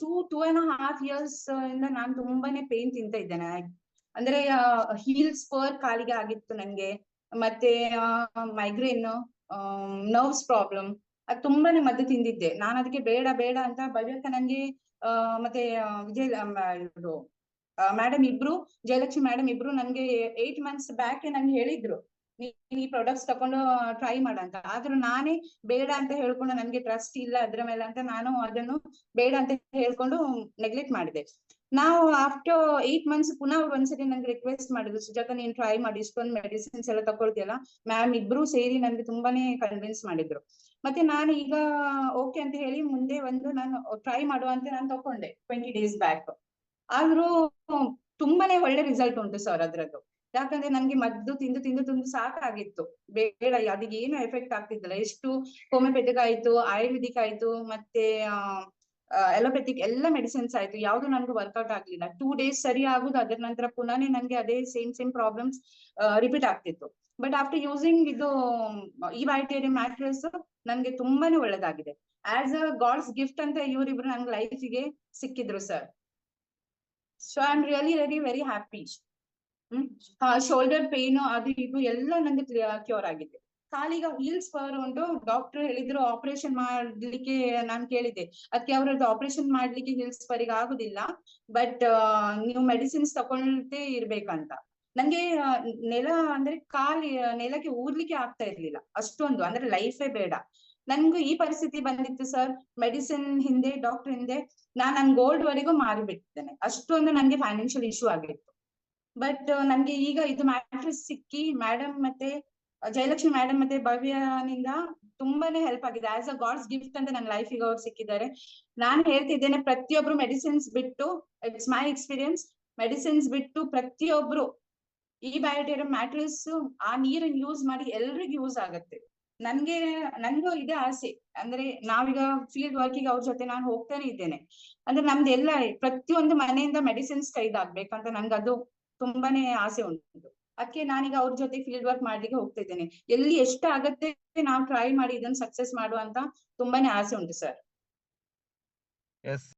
Two two and half years ಇಂದ ನಾನು ತುಂಬಾನೇ ಪೇನ್ ತಿಂತ ಇದ್ದೇನೆ. ಅಂದ್ರೆ ಹೀಲ್ ಸ್ಪರ್ ಕಾಲಿಗೆ ಆಗಿತ್ತು ನಂಗೆ. ಮತ್ತೆ ಮೈಗ್ರೇನ್ ನರ್ವ್ಸ್ ಪ್ರಾಬ್ಲಮ್ ಅದು ತುಂಬಾನೇ ಮದ್ದು ತಿಂದಿದ್ದೆ. ನಾನು ಅದಕ್ಕೆ ಬೇಡ ಬೇಡ ಅಂತ ಭವ್ಯಕ್ಕ ನಂಗೆ ಮತ್ತೆ ವಿಜಯ್ ಮೇಡಮ್ ಇಬ್ರು, ಜಯಲಕ್ಷ್ಮಿ ಮೇಡಮ್ ಇಬ್ರು ನನ್ಗೆ ಏಟ್ ಮಂತ್ಸ್ ಬ್ಯಾಕ್ ನಂಗೆ ಹೇಳಿದ್ರು. ನೀನ್ ಈ ಪ್ರಾಡಕ್ಟ್ಸ್ ತಕೊಂಡು ಟ್ರೈ ಮಾಡಂತ. ಆದ್ರೂ ನಾನೇ ಬೇಡ ಅಂತ ಹೇಳ್ಕೊಂಡು ನನ್ಗೆ ಟ್ರಸ್ಟ್ ಇಲ್ಲ ಅದ್ರ ಮೇಲೆ ಅಂತ ನಾನು ಅದನ್ನು ಬೇಡ ಅಂತ ಹೇಳ್ಕೊಂಡು ನೆಗ್ಲೆಕ್ಟ್ ಮಾಡಿದೆ. ನಾವು ಆಫ್ಟರ್ ಏಟ್ ಮಂತ್ಸ್ ಪುನಃ ಅವ್ರು ಒಂದ್ಸರಿ ನನ್ಗೆ ರಿಕ್ವೆಸ್ಟ್ ಮಾಡಿದ್ರು, ಸುಜಾತ ನೀನ್ ಟ್ರೈ ಮಾಡಿ, ಇಷ್ಟೊಂದು ಮೆಡಿಸಿನ್ಸ್ ಎಲ್ಲ ತಗೊಳ್ತಿಯಲ್ಲ ಮ್ಯಾಮ್ ಇಬ್ರು ಸೇರಿ ನನ್ಗೆ ತುಂಬಾನೇ ಕನ್ವಿನ್ಸ್ ಮಾಡಿದ್ರು. ಮತ್ತೆ ನಾನು ಈಗ ಓಕೆ ಅಂತ ಹೇಳಿ ಮುಂದೆ ಒಂದು ನಾನು ಟ್ರೈ ಮಾಡುವಂತೆ ನಾನು ತಕೊಂಡೆ ಟ್ವೆಂಟಿ ಡೇಸ್ ಬ್ಯಾಕ್ ಆದ್ರೂ ತುಂಬಾನೇ ಒಳ್ಳೆ ರಿಸಲ್ಟ್ ಉಂಟು ಸರ್ ಅದ್ರದ್ದು. ಯಾಕಂದ್ರೆ ನನ್ಗೆ ಮದ್ದು ತಿಂದು ತಿಂದು ತಿಂದು ಸಾಕಾಗಿತ್ತು. ಬೇಡ ಅದಕ್ಕೆ ಏನು ಎಫೆಕ್ಟ್ ಆಗ್ತಿದ್ದಿಲ್ಲ. ಎಷ್ಟು ಹೋಮಿಯೋಪೆಥಿಕ್ ಆಯ್ತು, ಆಯುರ್ವೇದಿಕ್ ಆಯ್ತು, ಮತ್ತೆ ಎಲೋಪೆಥಿಕ್ ಎಲ್ಲ ಮೆಡಿಸಿನ್ಸ್ ಆಯ್ತು. ಯಾವ್ದು ನನ್ಗೆ ವರ್ಕೌಟ್ ಆಗ್ಲಿಲ್ಲ. ಟೂ ಡೇಸ್ ಸರಿ ಆಗುದು, ಅದರ ನಂತರ ಪುನಃ ನಂಗೆ ಅದೇ ಸೇಮ್ ಸೇಮ್ ಪ್ರಾಬ್ಲಮ್ಸ್ ರಿಪೀಟ್ ಆಗ್ತಿತ್ತು. ಬಟ್ ಆಫ್ಟರ್ ಯೂಸಿಂಗ್ ಇದು, ಈ ವೈಟೇರಿಯಂ ಮ್ಯಾಟ್ರೆಸ್ ನನ್ಗೆ ತುಂಬಾನೇ ಒಳ್ಳೇದಾಗಿದೆ. ಆಸ್ ಅ ಗಾಡ್ಸ್ ಗಿಫ್ಟ್ ಅಂತ ಇವರಿಬ್ರು ನನ್ಗೆ ಲೈಫಿಗೆ ಸಿಕ್ಕಿದ್ರು sir so I am really very very happy hmm. Shoulder pain ಅದು ಇದು ಎಲ್ಲ ನಂಗೆ ಕ್ಯೂರ್ ಆಗಿದೆ. ಕಾಲಿಗೆ ಹೀಲ್ಸ್ ಪವರ್ ಉಂಟು. ಡಾಕ್ಟರ್ ಹೇಳಿದ್ರು ಆಪರೇಷನ್ ಮಾಡ್ಲಿಕ್ಕೆ ನಾನು ಕೇಳಿದೆ ಅದಕ್ಕೆ ಅವ್ರದ್ದು ಆಪರೇಷನ್ ಮಾಡ್ಲಿಕ್ಕೆ ಹೀಲ್ಸ್ ಪರಿಗೆ ಆಗುದಿಲ್ಲ. ಬಟ್ ನೀವು ಮೆಡಿಸಿನ್ಸ್ ತಗೊಳ್ತೇ ಇರ್ಬೇಕಂತ. ನಂಗೆ ನೆಲ ಅಂದ್ರೆ ಕಾಲಿ ನೆಲಕ್ಕೆ ಊರ್ಲಿಕ್ಕೆ ಆಗ್ತಾ ಇರ್ಲಿಲ್ಲ. ಅಷ್ಟೊಂದು ಅಂದ್ರೆ ಲೈಫೇ ಬೇಡ. ನನ್ಗೂ ಈ ಪರಿಸ್ಥಿತಿ ಬಂದಿತ್ತು ಸರ್ ಮೆಡಿಸಿನ್ ಹಿಂದೆ ಡಾಕ್ಟರ್ ಹಿಂದೆ, ನಾನ್ ನನ್ ಗೋಲ್ಡ್ ವರೆಗೂ ಮಾರಿಬಿಟ್ಟಿದ್ದೇನೆ. ಅಷ್ಟೊಂದು ನನ್ಗೆ ಫೈನಾನ್ಷಿಯಲ್ ಇಶ್ಯೂ ಆಗಿತ್ತು. ಬಟ್ ನನ್ಗೆ ಈಗ ಇದು ಮ್ಯಾಟ್ರಿಸ್ ಸಿಕ್ಕಿ ಮೇಡಮ್ ಮತ್ತೆ ಜಯಲಕ್ಷ್ಮಿ ಮೇಡಮ್ ಮತ್ತೆ ಭವ್ಯನಿಂದ ತುಂಬಾನೇ ಹೆಲ್ಪ್ ಆಗಿದೆ. ಆಸ್ ಅ ಗಾಡ್ಸ್ ಗಿಫ್ಟ್ ಅಂತ ನನ್ನ ಲೈಫಿಗೆ ಅವ್ರು ಸಿಕ್ಕಿದ್ದಾರೆ. ನಾನು ಹೇಳ್ತಿದ್ದೇನೆ ಪ್ರತಿಯೊಬ್ರು ಮೆಡಿಸಿನ್ಸ್ ಬಿಟ್ಟು ಇಟ್ಸ್ ಮೈ ಎಕ್ಸ್ಪೀರಿಯನ್ಸ್ ಮೆಡಿಸಿನ್ಸ್ ಬಿಟ್ಟು ಪ್ರತಿಯೊಬ್ರು ಈ ಬಯೋಟೇರಿಯಂ ಮ್ಯಾಟ್ರಿಸ್ ಆ ನೀರನ್ನ ಯೂಸ್ ಮಾಡಿ ಎಲ್ರಿಗೂ ಯೂಸ್ ಆಗುತ್ತೆ. ನನ್ಗೆ ನನ್ಗೂ ಇದೆ ಆಸೆ. ಅಂದ್ರೆ ನಾವೀಗ ಫೀಲ್ಡ್ ವರ್ಕಿಗೆ ಅವ್ರ ಜೊತೆ ನಾನು ಹೋಗ್ತಾನೆ ಇದ್ದೇನೆ. ಅಂದ್ರೆ ನಮ್ದು ಎಲ್ಲ ಪ್ರತಿಯೊಂದು ಮನೆಯಿಂದ ಮೆಡಿಸಿನ್ಸ್ ಕೈದಾಗ್ಬೇಕಂತ ನಂಗೆ ಅದು ತುಂಬಾನೇ ಆಸೆ ಉಂಟು. ಅದಕ್ಕೆ ನಾನೀಗ ಅವ್ರ ಜೊತೆ ಫೀಲ್ಡ್ ವರ್ಕ್ ಮಾಡ್ಲಿಕ್ಕೆ ಹೋಗ್ತಾ ಇದ್ದೇನೆ ಎಲ್ಲಿ ಎಷ್ಟು ಆಗತ್ತೆ ನಾವು ಟ್ರೈ ಮಾಡಿ ಇದನ್ನ ಸಕ್ಸೆಸ್ ಮಾಡುವಂತ ತುಂಬಾನೇ ಆಸೆ ಉಂಟು ಸರ್ ಎಸ್